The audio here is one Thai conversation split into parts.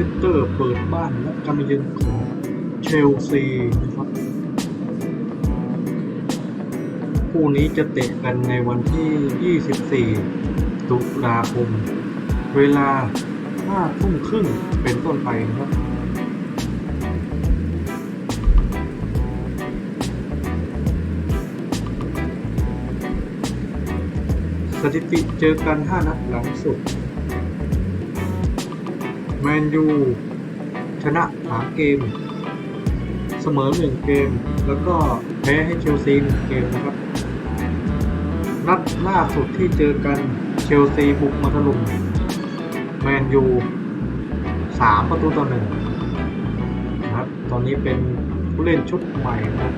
แมนเชสเตอร์เปิดบ้านและการมาเยือนของเชลซีนะครับคู่นี้จะเตะกันในวันที่ 24 ตุลาคม เวลา 5 ทุ่มครึ่งเป็นต้นไปนะครับสถิติเจอกัน 5 นัดหลังสุด แมนยูชนะ3เกม เสมอ1เกม แล้วก็แพ้ให้เชลซี1เกมนะครับ นัดล่าสุดที่เจอกันเชลซีบุกมาถล่มแมนยู3ประตูต่อหนึ่งนะครับ ตอนนี้เป็นผู้เล่นชุดใหม่นะ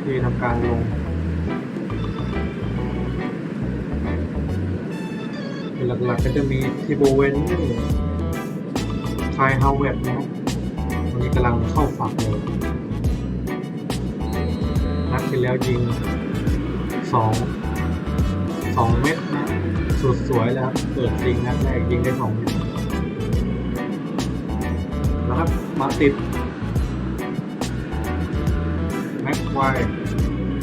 ที่ทำการลงหลักๆก็จะมีทีโบเวน ไทฮาวเวตนะครับวันนี้กำลังเข้าฝักเลยนัดที่แล้วยิงสองสองเม็ดนะสุดสวยแล้วครับเปิดจริงนัดแรกยิงได้สองเม็ดแล้วครับมาติดแม็กไวาย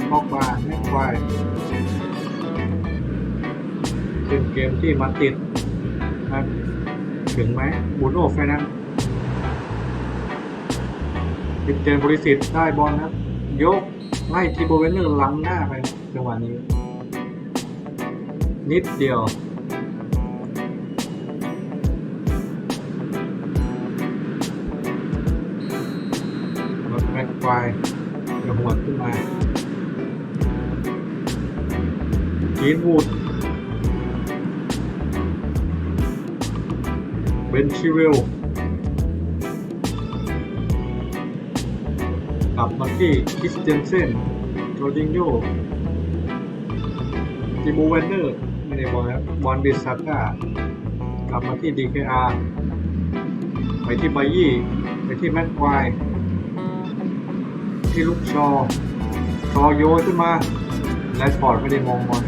พอกบาแม็กไวายเป็นเกมที่มาติดครับ ถึงไหมบูโน่ไฟนั้นติดเจนบริสิทธิ์ได้บอลนะครับยกไล่ทีโบเวนเนอร์ล้ำหน้าไปจังหวะนี้ นิดเดียวรถแม็กควายกระหัวขึ้นมากีนวูด เบนชิเวลกลับมาที่คริสเตนเซนโจจิงโยจิบูเวนเนอร์ไม่ได้บอลบอลดิซาก้ากลับมาที่ DKR ไปที่ไบยี่ไปที่แม็กควายที่ลูกชอชอโยขึ้นมาแลดฟอร์ดไม่ได้มองบอล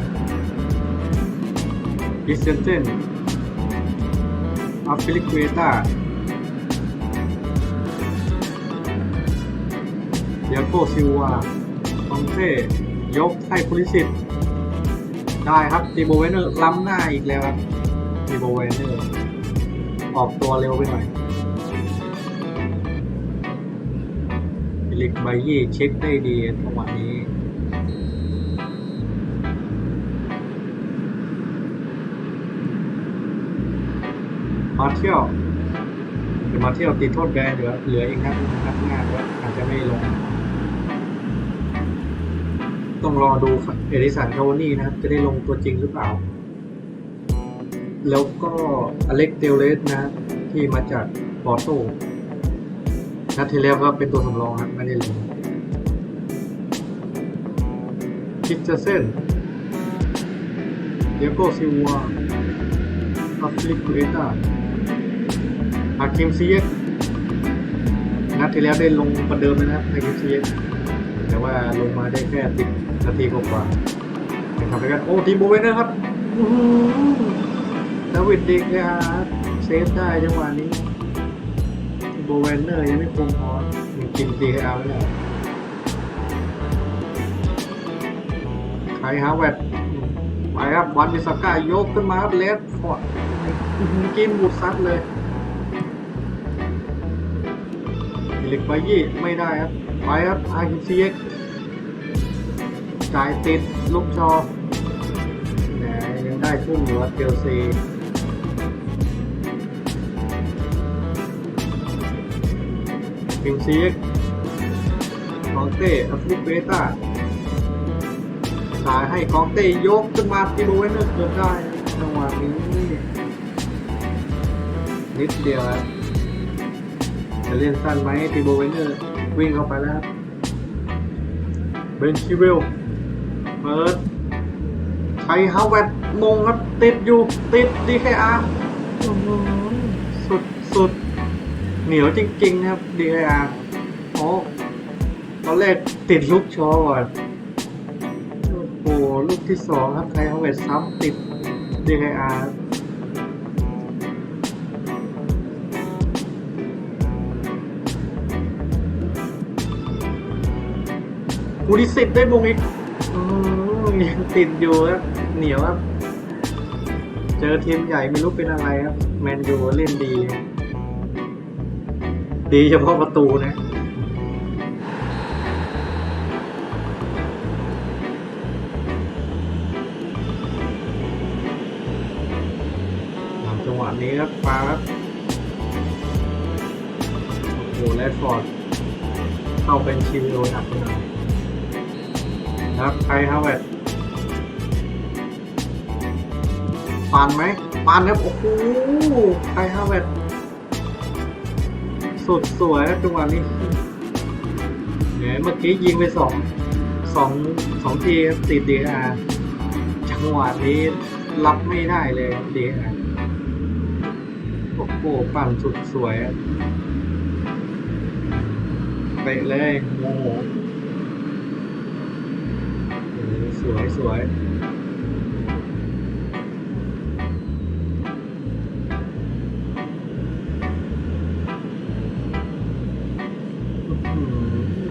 คริสเตนเซน อัฟฟิลิกเวต้าเดียโกซิวาคองเต้ยกให้พุลิสิตได้ครับตีโบเวนเนอร์ล้ำหน้าอีกแล้วครับตีโบเวนเนอร์ออกตัวเร็วไปหน่อยฟิลิกไบยี่เช็คได้ดีจังหวะนี้ มาเที่ยวเดี๋ยวมาเที่ยวติดโทษแบนเหลือเหลืออีกนัดนัดหน้าด้วยอาจจะไม่ลง ต้องรอดูเอริสันคาวานี่นะครับ จะได้ลงตัวจริงหรือเปล่า แล้วก็อเล็กเตลเลสนะที่มาจากปอร์โตนัดที่แล้วก็เป็นตัวสำรองครับไม่ได้ลงคิกเจอร์เซนเดียโกซิวาอัฟลิกเวต้า ฮาคิมซีเอ็กนัดที่แล้วได้ลงประเดิมเลยนะครับฮาคิมซีเอ็กแต่ว่าลงมาได้แค่ติดนาทีกว่าๆนะครับไปกันโอ้ทีมโบเวนนะครับอื้อหือดาวิดเด็กเลยครับเซฟได้จังหวะนี้ทีมโบเวนเนอร์ยังไม่คงพอมันกินดีเอาไม่ได้ใครฮาวเวดไปครับวันมิสก้ายกขึ้นมาครับเลสฟอร์ดอื้อหือกินบุดซัดเลย เล็กไปยี่ไม่ได้ครับ ไปครับ r อ c x จ่ายติดลูกชอแหมยังได้ทุ่มอยู่ว่าเชลซีคิงซีเอ็กกองเต้อัฟริกเบต้าจ่ายให้กองเต้ยกขึ้นมาที่โบเวนเนอร์เกือบได้จังหวะนี้นิดเดียวครับ จะเล่นสั้นไหมตีโบเวนเนอร์วิ่งเข้าไปแล้วครับเบนชิเวลเปิดไทฮาวเวตมงครับ ติดอยู่ ติดดีแคอาร์สุดสุดเหนียวจริง ๆ ครับดีแคอาร์โอ้ตอนแรกติดลูกชอก่อนโอ้ลูกที่สองครับไทฮาวเวตซ้ำติดดีแคอาร์ ภูริสิทธิ์ได้มงอีกยังติดอยู่ครับเหนียวครับ เจอทีมใหญ่ไม่รู้เป็นอะไรครับ แมนยูเล่นดี ดีเฉพาะประตูนะจังหวะนี้ครับปาครับโอ้โหแรดฟอร์ดเข้าเป็นชิวโดหนักเลย ครับไคฮาวเวตปานไหมปานครับโอ้โหไคฮาวเวตสุดสวยจังหวะนี้เนี่ยเมื่อกี้ยิงไปสองสองสองทีครับติดดีอาจังหวะนี้รับไม่ได้เลยดีอาโอ้โหปั่นสุดสวยเตะเลยโมโหโอ้โห สวยสวย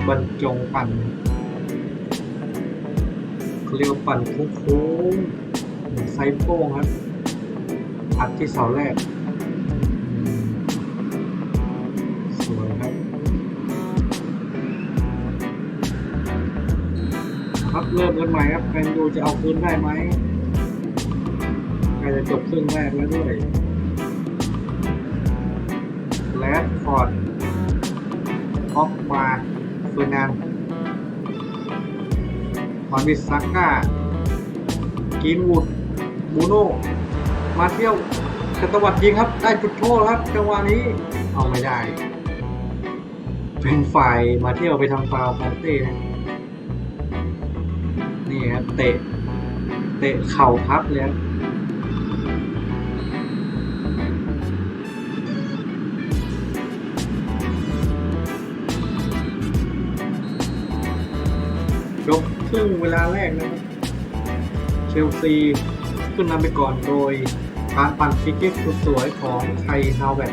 บรรจงปั่นเขาเรียกว่าปั่นโค้งๆไซโป้งครับอัดที่เสาแรก เริ่มกันใหม่ครับแมนยูจะเอาคืนได้ไหมใกล้จะจบครึ่งแรกแล้วด้วยแลดฟอร์ดออกมาเฟอร์นานมอนบิสซาก้ากินวูดบูโน่มาเที่ยวกตวัดยิงครับ ได้จุดโทษครับจังหวะนี้เอาไม่ได้ เป็นฝ่ายมาเที่ยวไปทำฟาวล์คอนเต้นะ นี่ครับเตะเตะเข่าพับเลยครับจบครึ่งเวลาแรกนะครับเชลซีขึ้นนำไปก่อนโดยการปั่นฟรีคิกสุดสวยของไทฮาวเวต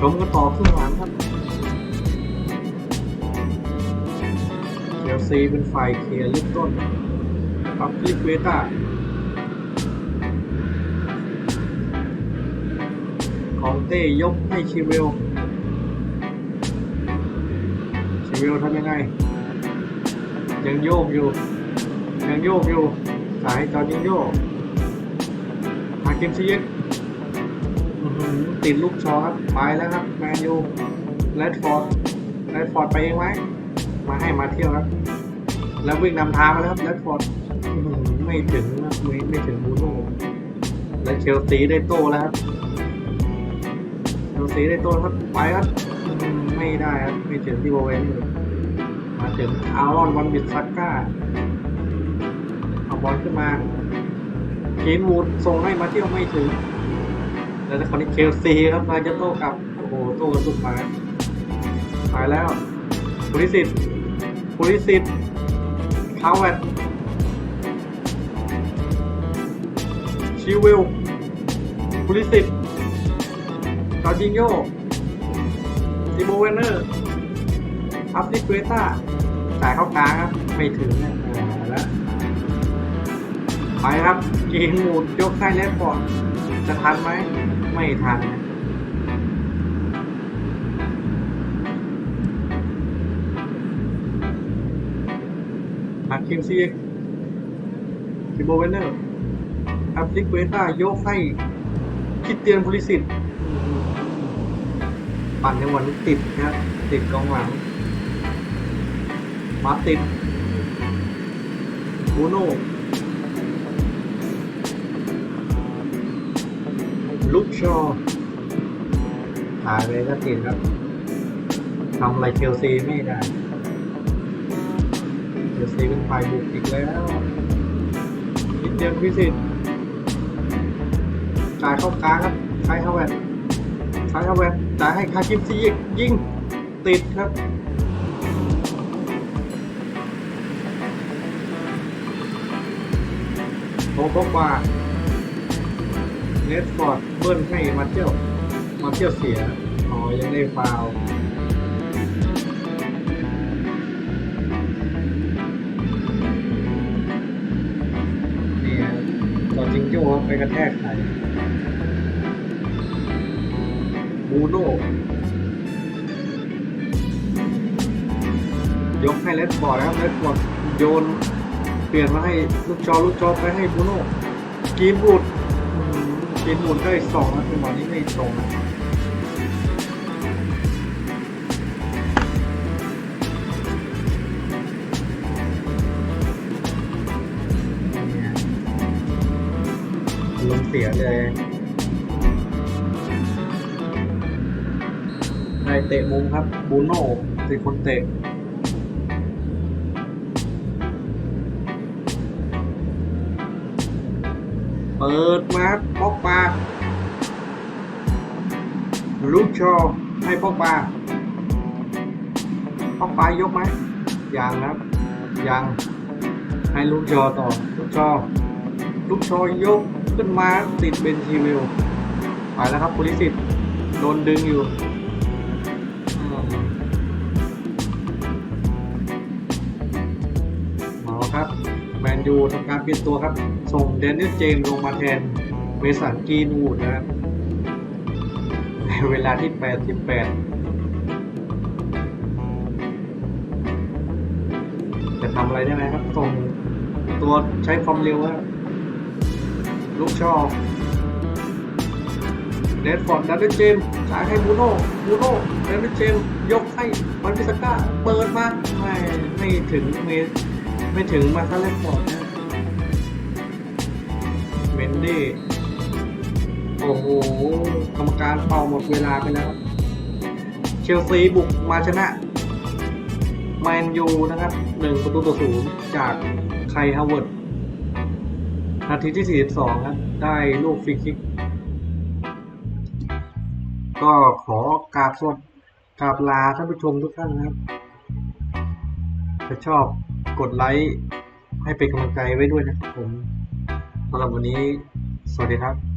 ชมกันต่อครึ่งหลังครับเชลซีเป็นฝ่ายเคลียร์ลูกต้นปับลิกเวต้าของเต้ยกให้ชิเวลชิเวลทำยังไง ยังโยกอยู่ ยังโยกอยู่ สายจอนยังโยกฮาคิมซีเย ติดลูกช็อตไปแล้วครับแมนยูแรดฟอร์ดแรดฟอร์ดไปเองไหมมาให้มาเที่ยวครับ แล้ววิ่งนำทางมาแล้วครับแรดฟอร์ดไม่ถึงนะไม่ไม่ถึงบูโน่และเชลซีได้โตแล้วครับเชลซีได้โตครับไปครับไม่ได้ครับไม่ถึงที่โบเวนมาถึงอารอนวันบิสซักก้าเอาบอลขึ้นมาเกนวูดส่งให้มาเที่ยวไม่ถึง แล้วคราวนี้เคลซีครับมาจะโต้กลับ โอ้โหโต้กันสุดมาไปแล้วภูริสิทธิ์ภูริสิทธิ์คาวเวตชิวิลภูริสิทธิ์จอร์จิงโยติโมเวนเนอร์อัพติเกต้าจ่ายเข้ากลางครับ ไม่ถึงนะอ่าแล้วไปครับกีนหมูดยกให้แลดฟอร์ดจะทันไหม ไม่ทันนะหักคิมซีคิโบเวนเนอร์อัพติเกต้ายกให้คิดเตียนพลิสิตปั่นในวันนี้ติดนะครับ ติดกองหลังมาติดบูโน่ ลุกชอหายไปก็ติดครับทำอะไรเชลซีไม่ได้เชลซีเป็นฝ่ายบุกอีกแล้วคิดเดียนพิสิทธิ์จ่ายเข้ากลางครับใครเข้าแวนใครเข้าแวนจ่ายให้คาคิมซียิงติดครับโตโตกว่า เนสฟอร์ดเบิ้ลให้มาเที่ยวมาเที่ยวเสียอ๋อยังได้ฟาวเนี่ยตอนจิงโจ้ไปกระแทกใครบูโน่ยกให้เลดฟอร์ดนะครับเลดฟอร์ดโยน เปลี่ยนมาให้ลูกจอลูกจอไปให้บูโน่กีบูด มกีนบูดได้สองนะจังหวะนี้ไม่ตรงนะลมเสียเลยใครเตะมุมครับบูโน่เป็นคนเตะ เปิดมาปอกปาลูกชอให้ปอกปาปอกปายกไหมยังครับยังให้ลูกชอต่อลูกชอลูกชอยกขึ้นมาติดเบนชีวิลไปแล้วครับปุริสิทธิ์โดนดึงอยู่ ยูทำการเปลี่ยนตัวครับ ส่งเดนนิสเจมลงมาแทนเมสันกีนูดนะครับในเวลาที่ 88 จะทำอะไรได้ไหมครับ ส่งตัวใช้ความเร็วครับลูกชอบเดนฟอร์ดดันเดเจมส์สายให้บูโน่บูโน่ดันเดเจมยกให้มันพิสก้า เปิดมา ไม่ไม่ถึงเม ไม่ถึงมาคาเลนฟอร์ดนะเมนดี้ โอ้โห กรรมการเป่าหมดเวลาไปแล้ว เชลซีบุกมาชนะแมนยูนะครับหนึ่งประตูต่อศูนย์จากไคฮาวเวิร์ด นาทีที่ 42 ครับ ได้ลูกฟรีคิก ก็ขอกราบสวัสดกราบลาท่านผู้ชมทุกท่านนะครับ ถ้าชอบ กดไลค์ให้เป็นกำลังใจไว้ด้วยนะครับผมสำหรับวันนี้ สวัสดีครับ